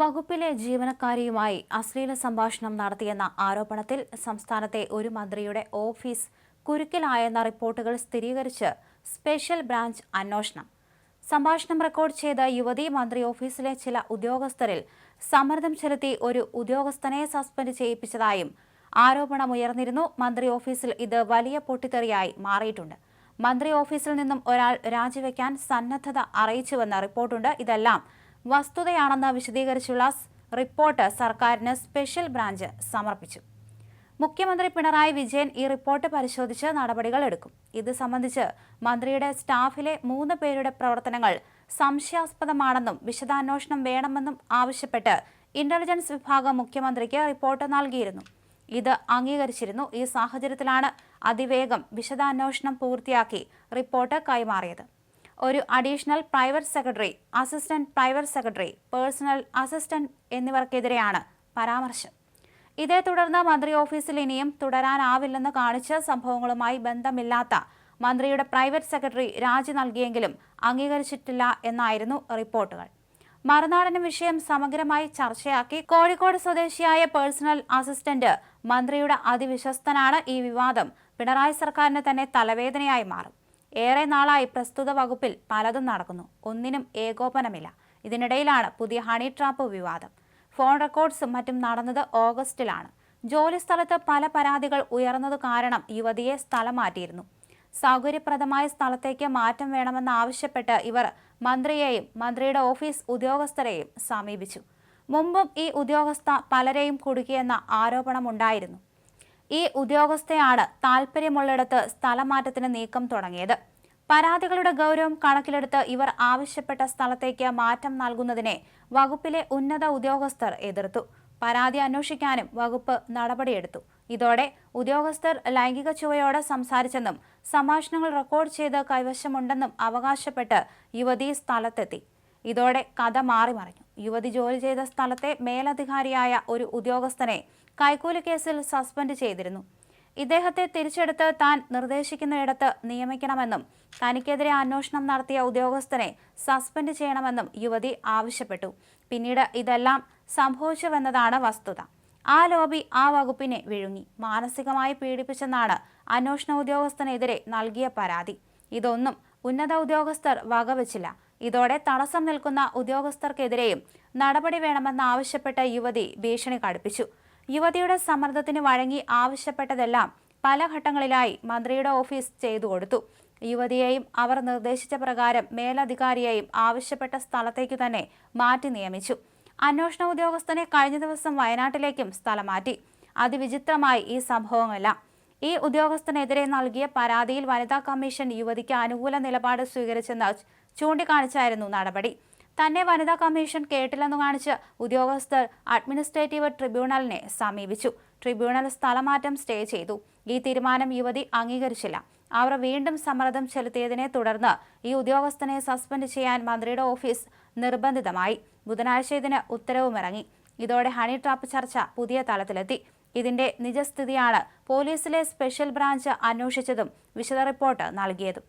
വകുപ്പിലെ ജീവനക്കാരിയുമായി അശ്ലീല സംഭാഷണം നടത്തിയെന്ന ആരോപണത്തിൽ സംസ്ഥാനത്തെ ഒരു മന്ത്രിയുടെ ഓഫീസ് കുരുക്കിലായെന്ന റിപ്പോർട്ടുകൾ സ്ഥിരീകരിച്ച് സ്പെഷ്യൽ ബ്രാഞ്ച് അന്വേഷണം. സംഭാഷണം റെക്കോർഡ് ചെയ്ത യുവതി മന്ത്രി ഓഫീസിലെ ചില ഉദ്യോഗസ്ഥരിൽ സമ്മർദ്ദം ചെലുത്തി ഒരു ഉദ്യോഗസ്ഥനെ സസ്പെൻഡ് ചെയ്യിപ്പിച്ചതായും ആരോപണമുയർന്നിരുന്നു. മന്ത്രി ഓഫീസിൽ ഇത് വലിയ പൊട്ടിത്തെറിയായി മാറിയിട്ടുണ്ട്. മന്ത്രി ഓഫീസിൽ നിന്നും ഒരാൾ രാജിവെക്കാൻ സന്നദ്ധത അറിയിച്ചുവെന്ന റിപ്പോർട്ടുണ്ട്. ഇതെല്ലാം വസ്തുതയാണെന്ന് വിശദീകരിച്ചുള്ള റിപ്പോർട്ട് സർക്കാരിന് സ്പെഷ്യൽ ബ്രാഞ്ച് സമർപ്പിച്ചു. മുഖ്യമന്ത്രി പിണറായി വിജയൻ ഈ റിപ്പോർട്ട് പരിശോധിച്ച് നടപടികൾ എടുക്കും. ഇത് സംബന്ധിച്ച് മന്ത്രിയുടെ സ്റ്റാഫിലെ മൂന്ന് പേരുടെ പ്രവർത്തനങ്ങൾ സംശയാസ്പദമാണെന്നും വിശദാന്വേഷണം വേണമെന്നും ആവശ്യപ്പെട്ട് ഇന്റലിജൻസ് വിഭാഗം മുഖ്യമന്ത്രിക്ക് റിപ്പോർട്ട് നൽകിയിരുന്നു. ഇത് അംഗീകരിച്ചിരുന്നു. ഈ സാഹചര്യത്തിലാണ് അതിവേഗം വിശദാന്വേഷണം പൂർത്തിയാക്കി റിപ്പോർട്ട് കൈമാറിയത്. ഒരു additional private secretary assistant private secretary personal assistant എന്നിവർക്കെതിരെയാണ് പരാമർശം. ഇതേ തുടർന്ന് മന്ത്രി ഓഫീസിൽ ഇനിയും തുടരാനാവില്ലെന്ന് കാണിച്ച് സംഭവങ്ങളുമായി ബന്ധമില്ലാത്ത മന്ത്രിയുടെ പ്രൈവറ്റ് സെക്രട്ടറി രാജി നൽകിയെങ്കിലും അംഗീകരിച്ചിട്ടില്ല എന്നായിരുന്നു റിപ്പോർട്ടുകൾ. മറുനാടന് വിഷയം സമഗ്രമായി ചർച്ചയാക്കി കോഴിക്കോട് സ്വദേശിയായ പേഴ്സണൽ അസിസ്റ്റന്റ് മന്ത്രിയുടെ അതിവിശ്വസ്തനാണ് ഈ വിവാദം പിണറായി സർക്കാരിന് തന്നെ തലവേദനയായി മാറും. ഏറെ നാളായി പ്രസ്തുത വകുപ്പിൽ പലതും നടക്കുന്നു. ഒന്നിനും ഏകോപനമില്ല. ഇതിനിടയിലാണ് പുതിയ ഹണി ട്രാപ്പ് വിവാദം. ഫോൺ റെക്കോർഡ്സും മറ്റും നടന്നത് ഓഗസ്റ്റിലാണ്. ജോലിസ്ഥലത്ത് പല പരാതികൾ ഉയർന്നത് കാരണം യുവതിയെ സ്ഥലം മാറ്റിയിരുന്നു. സൗകര്യപ്രദമായ സ്ഥലത്തേക്ക് മാറ്റം വേണമെന്നാവശ്യപ്പെട്ട് ഇവർ മന്ത്രിയെയും മന്ത്രിയുടെ ഓഫീസ് ഉദ്യോഗസ്ഥരെയും സമീപിച്ചു. മുമ്പും ഈ ഉദ്യോഗസ്ഥ പലരെയും കുടുക്കിയെന്ന ആരോപണമുണ്ടായിരുന്നു. ഈ ഉദ്യോഗസ്ഥയാണ് താൽപ്പര്യമുള്ളിടത്ത് സ്ഥലമാറ്റത്തിന് നീക്കം തുടങ്ങിയത്. പരാതികളുടെ ഗൗരവം കണക്കിലെടുത്ത് ഇവർ ആവശ്യപ്പെട്ട സ്ഥലത്തേക്ക് മാറ്റം നൽകുന്നതിനെ വകുപ്പിലെ ഉന്നത ഉദ്യോഗസ്ഥർ എതിർത്തു. പരാതി അന്വേഷിക്കാനും വകുപ്പ് നടപടിയെടുത്തു. ഇതോടെ ഉദ്യോഗസ്ഥർ ലൈംഗിക ചുവയോടെ സംസാരിച്ചെന്നും സംഭാഷണങ്ങൾ റെക്കോർഡ് ചെയ്ത് കൈവശമുണ്ടെന്നും അവകാശപ്പെട്ട് യുവതി സ്ഥലത്തെത്തി. ഇതോടെ കഥ മാറിമറിഞ്ഞു. യുവതി ജോലി ചെയ്ത സ്ഥലത്തെ മേലധികാരിയായ ഒരു ഉദ്യോഗസ്ഥനെ കൈക്കൂലി കേസിൽ സസ്പെൻഡ് ചെയ്തിരുന്നു. ഇദ്ദേഹത്തെ തിരിച്ചെടുത്ത് താൻ നിർദ്ദേശിക്കുന്നയിടത്ത് നിയമിക്കണമെന്നും തനിക്കെതിരെ അന്വേഷണം നടത്തിയ ഉദ്യോഗസ്ഥനെ സസ്പെൻഡ് ചെയ്യണമെന്നും യുവതി ആവശ്യപ്പെട്ടു. പിന്നീട് ഇതെല്ലാം സംഭവിച്ചുവെന്നതാണ് വസ്തുത. ആ ലോബി ആ വകുപ്പിനെ വിഴുങ്ങി. മാനസികമായി പീഡിപ്പിച്ചെന്നാണ് അന്വേഷണ ഉദ്യോഗസ്ഥനെതിരെ നൽകിയ പരാതി. ഇതൊന്നും ഉന്നത ഉദ്യോഗസ്ഥർ വകവച്ചില്ല. ഇതോടെ തടസ്സം നിൽക്കുന്ന ഉദ്യോഗസ്ഥർക്കെതിരെയും നടപടി വേണമെന്നാവശ്യപ്പെട്ട യുവതി ഭീഷണി കടുപ്പിച്ചു യുവതിയുടെ സമ്മർദ്ദത്തിന് വഴങ്ങി ആവശ്യപ്പെട്ടതെല്ലാം പല ഘട്ടങ്ങളിലായി മന്ത്രിയുടെ ഓഫീസ് ചെയ്തു കൊടുത്തു. യുവതിയെയും അവർ നിർദ്ദേശിച്ച പ്രകാരം മേലധികാരിയെയും ആവശ്യപ്പെട്ട സ്ഥലത്തേക്ക് തന്നെ മാറ്റി നിയമിച്ചു. അന്വേഷണ ഉദ്യോഗസ്ഥനെ കഴിഞ്ഞ ദിവസം വയനാട്ടിലേക്കും സ്ഥലം മാറ്റി. അതിവിചിത്രമായി ഈ സംഭവമെല്ലാം ഈ ഉദ്യോഗസ്ഥനെതിരെ നൽകിയ പരാതിയിൽ വനിതാ കമ്മീഷൻ യുവതിക്ക് അനുകൂല നിലപാട് സ്വീകരിച്ചെന്ന് ചൂണ്ടിക്കാണിച്ചായിരുന്നു നടപടി. തന്നെ വനിതാ കമ്മീഷൻ കേട്ടില്ലെന്നു കാണിച്ച് ഉദ്യോഗസ്ഥർ അഡ്മിനിസ്ട്രേറ്റീവ് ട്രിബ്യൂണലിനെ സമീപിച്ചു. ട്രിബ്യൂണൽ സ്ഥലമാറ്റം സ്റ്റേ ചെയ്തു. ഈ തീരുമാനം യുവതി അംഗീകരിച്ചില്ല. അവർ വീണ്ടും സമ്മർദ്ദം ചെലുത്തിയതിനെ തുടർന്ന് ഈ ഉദ്യോഗസ്ഥനെ സസ്പെൻഡ് ചെയ്യാൻ മന്ത്രിയുടെ ഓഫീസ് നിർബന്ധിതമായി. ബുധനാഴ്ച ഇതിന് ഉത്തരവുമിറങ്ങി. ഇതോടെ ഹണി ട്രാപ്പ് ചർച്ച പുതിയ തലത്തിലെത്തി. ഇതിന്റെ നിജസ്ഥിതിയാണ് പോലീസിലെ സ്പെഷ്യൽ ബ്രാഞ്ച് അന്വേഷിച്ചതും വിശദ റിപ്പോർട്ട് നൽകിയതും.